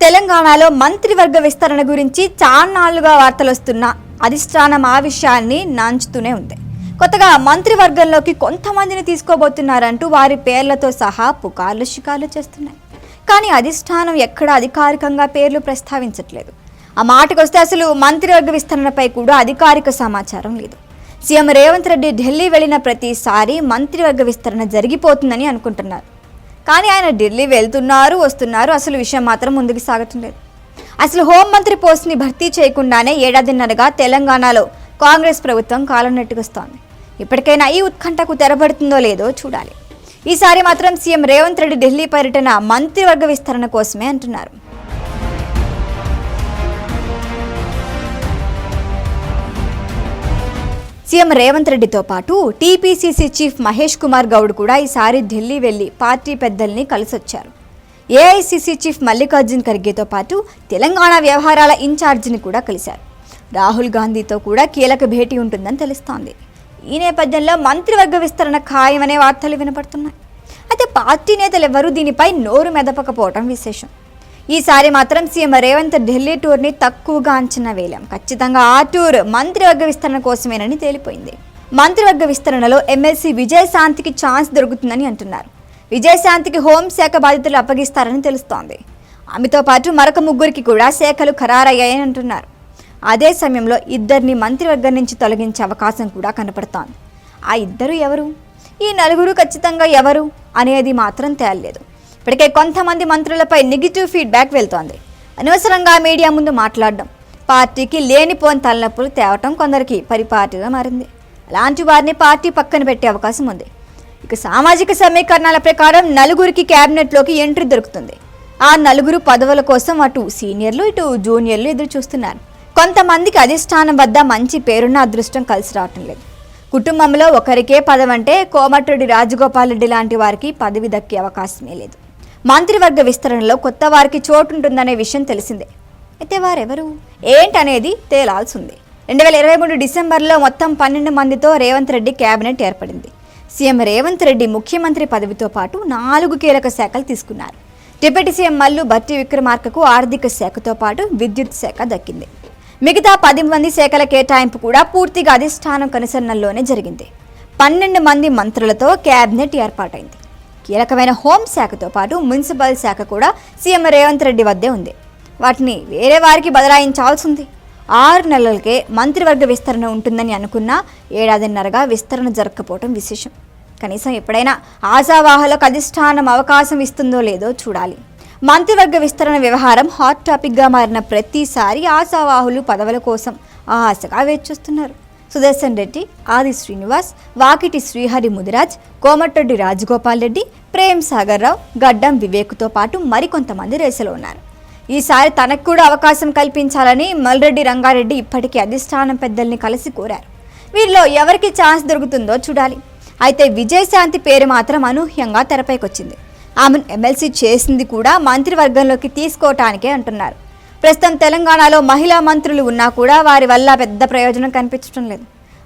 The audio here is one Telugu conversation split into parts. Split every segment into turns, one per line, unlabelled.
తెలంగాణలో మంత్రివర్గ విస్తరణ గురించి చాన్నాళ్ళుగా వార్తలు వస్తున్న అధిష్టానం ఆ విషయాన్ని నాంచుతూనే ఉంది. కొత్తగా మంత్రివర్గంలోకి కొంతమందిని తీసుకోబోతున్నారంటూ వారి పేర్లతో సహా పుకార్లు షికార్లు చేస్తున్నాయి. కానీ అధిష్టానం ఎక్కడ అధికారికంగా పేర్లు ప్రస్తావించట్లేదు. ఆ మాటకొస్తే అసలు మంత్రివర్గ విస్తరణపై కూడా అధికారిక సమాచారం లేదు. సీఎం రేవంత్ రెడ్డి ఢిల్లీ వెళ్ళిన ప్రతిసారి మంత్రివర్గ విస్తరణ జరిగిపోతుందని అనుకుంటున్నారు. కానీ ఆయన ఢిల్లీ వెళ్తున్నారు వస్తున్నారు. అసలు విషయం మాత్రం ముందుకు సాగట్లేదు అసలు హోంమంత్రి పోస్ట్ని భర్తీ చేయకుండానే ఏడాదిన్నరగా తెలంగాణలో కాంగ్రెస్ ప్రభుత్వం కాలం నెట్టుకొస్తోంది. ఇప్పటికైనా ఈ ఉత్కంఠకు తెరబడుతుందో లేదో చూడాలి. ఈసారి మాత్రం సీఎం రేవంత్ రెడ్డి ఢిల్లీ పర్యటన మంత్రివర్గ విస్తరణ కోసమే అంటున్నారు. సీఎం రేవంత్ రెడ్డితో పాటు టీపీసీసీ చీఫ్ మహేష్ కుమార్ గౌడ్ కూడా ఈసారి ఢిల్లీ వెళ్ళి పార్టీ పెద్దల్ని కలిసొచ్చారు. ఏఐసీసీ చీఫ్ మల్లికార్జున్ ఖర్గేతో పాటు తెలంగాణ వ్యవహారాల ఇన్ఛార్జిని కూడా కలిశారు. రాహుల్ గాంధీతో కూడా కీలక భేటీ ఉంటుందని తెలుస్తోంది. ఈ నేపథ్యంలో మంత్రివర్గ విస్తరణ ఖాయమనే వార్తలు వినపడుతున్నాయి. అయితే పార్టీ నేతలు ఎవరూ దీనిపై నోరు మెదపకపోవడం విశేషం. ఈసారి మాత్రం సీఎం రేవంత్ ఢిల్లీ టూర్ని తక్కువగా అంచనా వేలాం ఖచ్చితంగా ఆ టూర్ మంత్రివర్గ విస్తరణ కోసమేనని తేలిపోయింది. మంత్రివర్గ విస్తరణలో ఎమ్మెల్సీ విజయశాంతికి ఛాన్స్ దొరుకుతుందని అంటున్నారు. విజయశాంతికి హోంశాఖ బాధ్యతలు అప్పగిస్తారని తెలుస్తోంది. ఆమెతో పాటు మరొక ముగ్గురికి కూడా శాఖలు ఖరారయ్యాయని అంటున్నారు. అదే సమయంలో ఇద్దరిని మంత్రివర్గం నుంచి తొలగించే అవకాశం కూడా కనపడుతోంది. ఆ ఇద్దరు ఎవరు? ఈ నలుగురు ఖచ్చితంగా ఎవరు? అనేది మాత్రం తేలలేదు. ఇప్పటికే కొంతమంది మంత్రులపై నెగిటివ్ ఫీడ్బ్యాక్ వెళ్తోంది. అనవసరంగా మీడియా ముందు మాట్లాడడం పార్టీకి లేనిపోని తలనొప్పులు తేవటం కొందరికి పరిపాటిగా మారింది. అలాంటి వారిని పార్టీ పక్కన పెట్టే అవకాశం ఉంది. ఇక సామాజిక సమీకరణాల ప్రకారం నలుగురికి క్యాబినెట్లోకి ఎంట్రీ దొరుకుతుంది. ఆ నలుగురు పదవుల కోసం అటు సీనియర్లు ఇటు జూనియర్లు ఎదురు చూస్తున్నారు. కొంతమందికి అధిష్టానం వద్ద మంచి పేరున్న అదృష్టం కలిసి రావటం లేదు. కుటుంబంలో ఒకరికే పదవంటే కోమటిరెడ్డి రాజగోపాల్ రెడ్డి లాంటి వారికి పదవి దక్కే అవకాశమే లేదు. మంత్రివర్గ విస్తరణలో కొత్త వారికి చోటుంటుందనే విషయం తెలిసిందే. అయితే వారెవరు? ఏంటనేది తేలాల్సింది. రెండు వేల ఇరవై మూడు డిసెంబర్లో మొత్తం పన్నెండు మందితో రేవంత్ రెడ్డి కేబినెట్ ఏర్పడింది. సీఎం రేవంత్ రెడ్డి ముఖ్యమంత్రి పదవితో పాటు నాలుగు కీలక శాఖలు తీసుకున్నారు. డిప్యూటీ సీఎం మల్లు భట్టి విక్రమార్కకు ఆర్థిక శాఖతో పాటు విద్యుత్ శాఖ దక్కింది. మిగతా పది మంది శాఖల కేటాయింపు కూడా పూర్తిగా అధిష్టానం కనుసరణలోనే జరిగింది. పన్నెండు మంది మంత్రులతో కేబినెట్ ఏర్పాటైంది. కీలకమైన హోంశాఖతో పాటు మున్సిపల్ శాఖ కూడా సీఎం రేవంత్ రెడ్డి వద్దే ఉంది. వాటిని వేరే వారికి బదలాయించాల్సి ఉంది ఆరు నెలలకే మంత్రివర్గ విస్తరణ ఉంటుందని అనుకున్నా ఏడాదిన్నరగా విస్తరణ జరగకపోవడం విశేషం. కనీసం ఎప్పుడైనా ఆశావాహులకు అధిష్టానం అవకాశం ఇస్తుందో లేదో చూడాలి. మంత్రివర్గ విస్తరణ వ్యవహారం హాట్ టాపిక్గా మారిన ప్రతిసారి ఆశావాహులు పదవుల కోసం ఆశగా వేచొస్తున్నారు. సుదర్శన్ రెడ్డి ఆది శ్రీనివాస్ వాకిటి శ్రీహరి ముదిరాజ్ కోమటిరెడ్డి రాజగోపాల్ రెడ్డి ప్రేమ్ సాగర్ రావు గడ్డం వివేక్తో పాటు మరికొంతమంది రేసులో ఉన్నారు. ఈసారి తనకు కూడా అవకాశం కల్పించాలని మల్రెడ్డి రంగారెడ్డి ఇప్పటికీ అధిష్టానం పెద్దల్ని కలిసి కోరారు. వీరిలో ఎవరికి ఛాన్స్ దొరుకుతుందో చూడాలి. అయితే విజయశాంతి పేరు మాత్రం అనూహ్యంగా తెరపైకొచ్చింది. ఆమెను ఎమ్మెల్సీ చేసింది కూడా మంత్రివర్గంలోకి తీసుకోవటానికే అంటున్నారు. ప్రస్తుతం తెలంగాణలో మహిళా మంత్రులు ఉన్నా కూడా వారి వల్ల పెద్ద ప్రయోజనం కనిపించడం లేదు.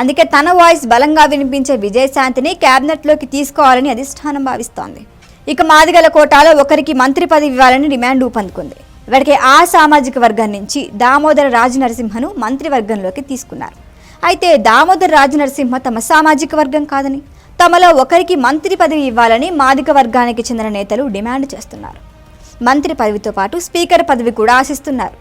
అందుకే తన వాయిస్ బలంగా వినిపించే విజయశాంతిని క్యాబినెట్లోకి తీసుకోవాలని అధిష్టానం భావిస్తోంది. ఇక మాదిగల కోటాలో ఒకరికి మంత్రి పదవి ఇవ్వాలని డిమాండ్ ఊపందుకుంది. ఇప్పటికే ఆ సామాజిక వర్గం నుంచి దామోదర రాజు నరసింహను మంత్రివర్గంలోకి తీసుకున్నారు. అయితే దామోదర రాజు నరసింహ తమ సామాజిక వర్గం కాదని తమలో ఒకరికి మంత్రి పదవి ఇవ్వాలని మాదిక వర్గానికి చెందిన నేతలు డిమాండ్ చేస్తున్నారు. మంత్రి పదవితో పాటు స్పీకర్ పదవి కూడా ఆశిస్తున్నారు.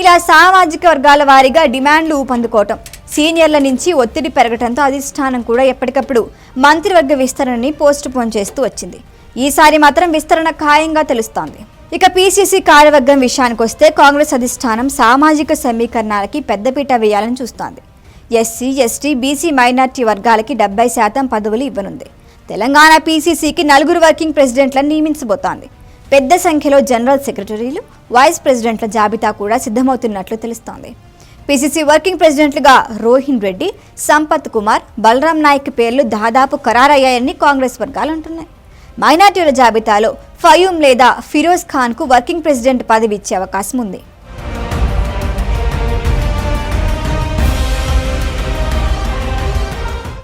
ఇలా సామాజిక వర్గాల వారీగా డిమాండ్లు ఊపందుకోవటం సీనియర్ల నుంచి ఒత్తిడి పెరగడంతో అధిష్టానం కూడా ఎప్పటికప్పుడు మంత్రివర్గ విస్తరణని పోస్ట్ పోన్ చేస్తూ వచ్చింది. ఈసారి మాత్రం విస్తరణ ఖాయంగా తెలుస్తోంది. ఇక పీసీసీ కార్యవర్గం విషయానికి వస్తే కాంగ్రెస్ అధిష్టానం సామాజిక సమీకరణాలకి పెద్దపీట వేయాలని చూస్తోంది. ఎస్సీ ఎస్టీ బీసీ మైనార్టీ వర్గాలకి డెబ్బై శాతం పదవులు ఇవ్వనుంది. తెలంగాణ పీసీసీకి నలుగురు వర్కింగ్ ప్రెసిడెంట్లను నియమించబోతోంది. పెద్ద సంఖ్యలో జనరల్ సెక్రటరీలు వైస్ ప్రెసిడెంట్ల జాబితా కూడా సిద్ధమవుతున్నట్లు తెలుస్తోంది. పీసీసీ వర్కింగ్ ప్రెసిడెంట్లుగా రోహిన్ రెడ్డి సంపత్ కుమార్ బలరాం నాయక్ పేర్లు దాదాపు ఖరారయ్యాయని కాంగ్రెస్ వర్గాలు అంటున్నాయి. మైనార్టీల జాబితాలో ఫయూమ్ లేదా ఫిరోజ్ ఖాన్కు వర్కింగ్ ప్రెసిడెంట్ పదవి ఇచ్చే అవకాశం ఉంది.